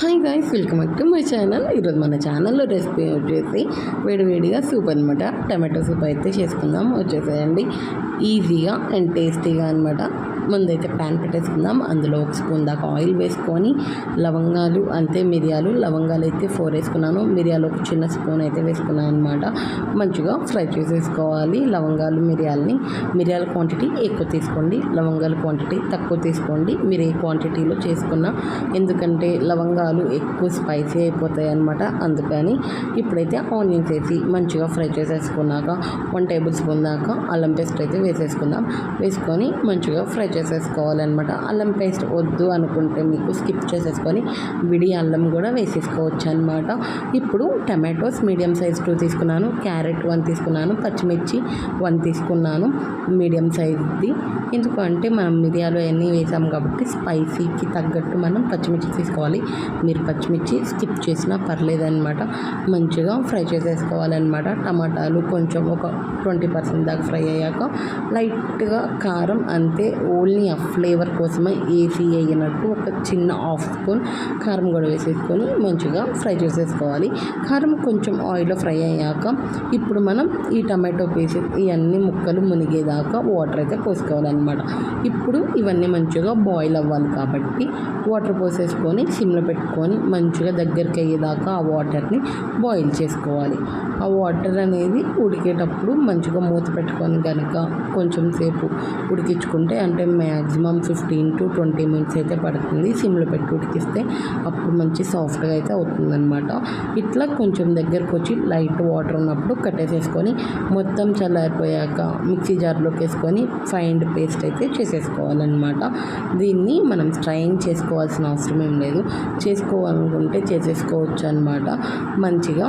Hi guys welcome back to my channel ఈరోజు మన ఛానల్లో రెసిపీ వచ్చేసి వేడివేడిగా సూప్ అనమాట టమాటో సూప్ అయితే చేసుకుందాం. వచ్చేసేయండి. ఈజీగా అండ్ టేస్టీగా అనమాట ముందైతే ప్యాన్ పెట్టేసుకుందాం. అందులో ఒక స్పూన్ దాకా ఆయిల్ వేసుకొని లవంగాలు అంతే మిరియాలు. లవంగాలు అయితే ఫోర్ వేసుకున్నాను. మిరియాలు ఒక చిన్న స్పూన్ అయితే వేసుకున్నాను అనమాట మంచిగా ఫ్రై చేసేసుకోవాలి. లవంగాలు మిరియాలని. మిరియాల క్వాంటిటీ ఎక్కువ తీసుకోండి. లవంగాల క్వాంటిటీ తక్కువ తీసుకోండి. మీరు ఏ క్వాంటిటీలో చేసుకున్నా. ఎందుకంటే లవంగాలు ఎక్కువ స్పైసీ అయిపోతాయి అనమాట అందుకని ఇప్పుడైతే ఆనియన్స్ వేసి మంచిగా ఫ్రై చేసేసుకున్నాక వన్ టేబుల్ స్పూన్ దాకా అల్లం పేస్ట్ అయితే వేసేసుకుందాం. వేసుకొని మంచిగా ఫ్రై చేసేసుకోవాలన్నమాట. అల్లం పేస్ట్ వద్దు అనుకుంటే మీకు స్కిప్ చేసేసుకొని విడి అల్లం కూడా వేసేసుకోవచ్చు అనమాట ఇప్పుడు టమాటోస్ మీడియం సైజ్ టూ తీసుకున్నాను క్యారెట్ వన్ తీసుకున్నాను పచ్చిమిర్చి వన్ తీసుకున్నాను మీడియం సైజ్ది. ఎందుకంటే మనం మిరియాలు అన్నీ వేసాం కాబట్టి స్పైసీకి తగ్గట్టు మనం పచ్చిమిర్చి తీసుకోవాలి. మీరు పచ్చిమిర్చి స్కిప్ చేసినా పర్లేదన్నమాట. మంచిగా ఫ్రై చేసేసుకోవాలన్నమాట. టమాటాలు కొంచెం ఒక ట్వంటీ పర్సెంట్ దాకా ఫ్రై అయ్యాక లైట్గా కారం అంతే ఓన్లీ ఆ ఫ్లేవర్ కోసమే ఏసీ అయినట్టు ఒక చిన్న హాఫ్ స్పూన్ కారం కూడా వేసేసుకొని మంచిగా ఫ్రై చేసేసుకోవాలి. కారం కొంచెం ఆయిల్లో ఫ్రై అయ్యాక ఇప్పుడు మనం ఈ టమాటో పేసి ఇవన్నీ ముక్కలు మునిగేదాకా వాటర్ అయితే పోసుకోవాలన్నమాట. ఇప్పుడు ఇవన్నీ మంచిగా బాయిల్ అవ్వాలి కాబట్టి వాటర్ పోసేసుకొని సిమ్లో పెట్టుకొని మంచిగా దగ్గరికి అయ్యేదాకా ఆ వాటర్ని బాయిల్ చేసుకోవాలి. ఆ వాటర్ అనేది ఉడికేటప్పుడు మంచిగా మూత పెట్టుకొని కనుక కొంచెం సేపు ఉడికించుకుంటే అంటే maximum fifteen to twenty minutes అయితే పడుతుంది. సిమ్లో పెట్టి ఉడికిస్తే అప్పుడు మంచి సాఫ్ట్గా అయితే అవుతుందన్నమాట. ఇట్లా కొంచెం దగ్గరకు వచ్చి లైట్ వాటర్ ఉన్నప్పుడు కట్టేసేసుకొని మొత్తం చల్లారిపోయాక మిక్సీ జార్లోకి వేసుకొని ఫైండ్ పేస్ట్ అయితే చేసేసుకోవాలన్నమాట. దీన్ని మనం స్ట్రైన్ చేసుకోవాల్సిన అవసరం ఏం లేదు. చేసుకోవాలనుకుంటే చేసేసుకోవచ్చు అనమాట మంచిగా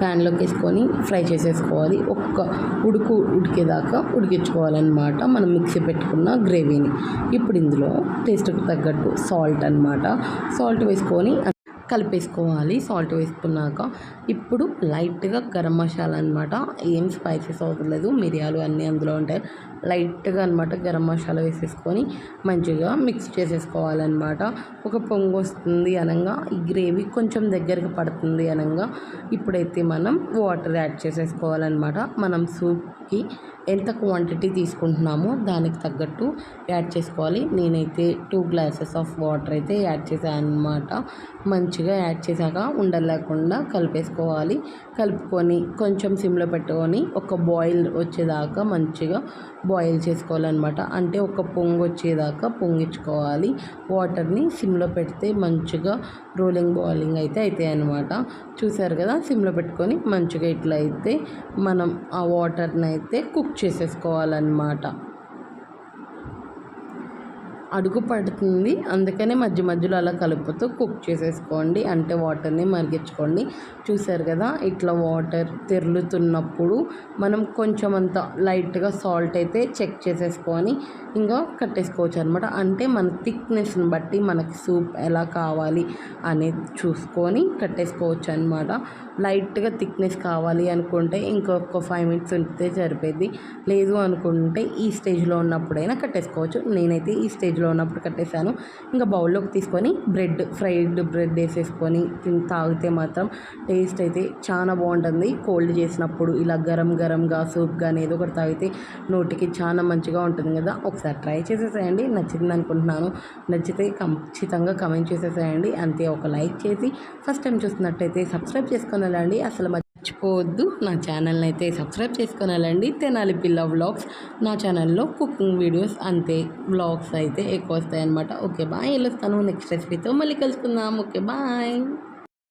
ప్యాన్లోకి వేసుకొని ఫ్రై చేసేసుకోవాలి. ఒక్క ఉడుకు ఉడికేదాకా ఉడికించుకోవాలన్నమాట. మనం మిక్సీ పెట్టుకున్న గ్రేవీని. ఇప్పుడు ఇందులో టేస్ట్కి తగ్గట్టు సాల్ట్ అనమాట సాల్ట్ వేసుకొని కలిపేసుకోవాలి. సాల్ట్ వేసుకున్నాక ఇప్పుడు లైట్గా గరం మసాలా అనమాట ఏం స్పైసెస్ అవసరం మిరియాలు అన్నీ అందులో ఉంటాయి. లైట్గా అనమాట గరం మసాలా వేసేసుకొని మంచిగా మిక్స్ చేసేసుకోవాలన్నమాట. ఒక పొంగు వస్తుంది అనగా ఈ గ్రేవీ కొంచెం దగ్గరకు పడుతుంది అనగా ఇప్పుడైతే మనం వాటర్ యాడ్ చేసేసుకోవాలన్నమాట. మనం సూప్కి ఎంత క్వాంటిటీ తీసుకుంటున్నామో దానికి తగ్గట్టు యాడ్ చేసుకోవాలి. నేనైతే టూ గ్లాసెస్ ఆఫ్ వాటర్ అయితే యాడ్ చేశాను అనమాట మంచిగా యాడ్ చేశాక ఉండలేకుండా కలిపేసుకోవాలి. కలుపుకొని కొంచెం సిమ్లో పెట్టుకొని ఒక బాయిల్ వచ్చేదాకా మంచిగా బాయిల్ చేసుకోవాలన్నమాట. అంటే ఒక పొంగు వచ్చేదాకా పొంగించుకోవాలి. వాటర్ని సిమ్లో పెడితే మంచిగా రోలింగ్ బాయిలింగ్ అయితే అవుతాయి అనమాట చూసారు కదా సిమ్లో పెట్టుకొని మంచిగా ఇట్లా అయితే మనం ఆ వాటర్ని అయితే కుక్ చేసేసుకోవాలన్నమాట. అడుగు పడుతుంది. అందుకనే మధ్య మధ్యలో అలా కలుపుతూ కుక్ చేసేసుకోండి. అంటే వాటర్ని మరిగించుకోండి. చూసారు కదా ఇట్లా వాటర్ తెరులుతున్నప్పుడు మనం కొంచెం అంత లైట్గా సాల్ట్ అయితే చెక్ చేసేసుకొని ఇంకా కట్టేసుకోవచ్చు అనమాట అంటే మన థిక్నెస్ని బట్టి మనకి సూప్ ఎలా కావాలి అనేది చూసుకొని కట్టేసుకోవచ్చు అనమాట లైట్గా థిక్నెస్ కావాలి అనుకుంటే ఇంకొక ఫైవ్ మినిట్స్ ఉంటే సరిపోద్ది లేదు అనుకుంటే ఈ స్టేజ్లో ఉన్నప్పుడైనా కట్టేసుకోవచ్చు. నేనైతే ఈ స్టేజ్ స్టేజ్లో ఉన్నప్పుడు కట్టేశాను. ఇంకా బౌల్లోకి తీసుకొని బ్రెడ్ ఫ్రైడ్ బ్రెడ్ వేసేసుకొని తాగితే మాత్రం టేస్ట్ అయితే చాలా బాగుంటుంది. కోల్డ్ చేసినప్పుడు ఇలా గరం గరంగా సూప్ కానీ ఏదో ఒకటి తాగితే నోటికి చాలా మంచిగా ఉంటుంది కదా. ఒకసారి ట్రై చేసేసేయండి. నచ్చింది అనుకుంటున్నాను. నచ్చితే ఖచ్చితంగా కమెంట్ చేసేసేయండి. అంతే ఒక లైక్ చేసి ఫస్ట్ టైం చూస్తున్నట్టయితే సబ్స్క్రైబ్ చేసుకుని వెళ్ళండి. అసలు మర్చిపోవద్దు. నా ఛానల్ని అయితే సబ్స్క్రైబ్ చేసుకుని వెళ్ళండి. తెనాలి పిల్ల వ్లాగ్స్. నా ఛానల్లో కుకింగ్ వీడియోస్ అంతే. వ్లాగ్స్ అయితే ఎక్కువ వస్తాయి అనమాట ఓకే బాయ్. వెళ్ళొస్తాను నెక్స్ట్ రెసిపీతో మళ్ళీ కలుసుకుందాం. Okay bye.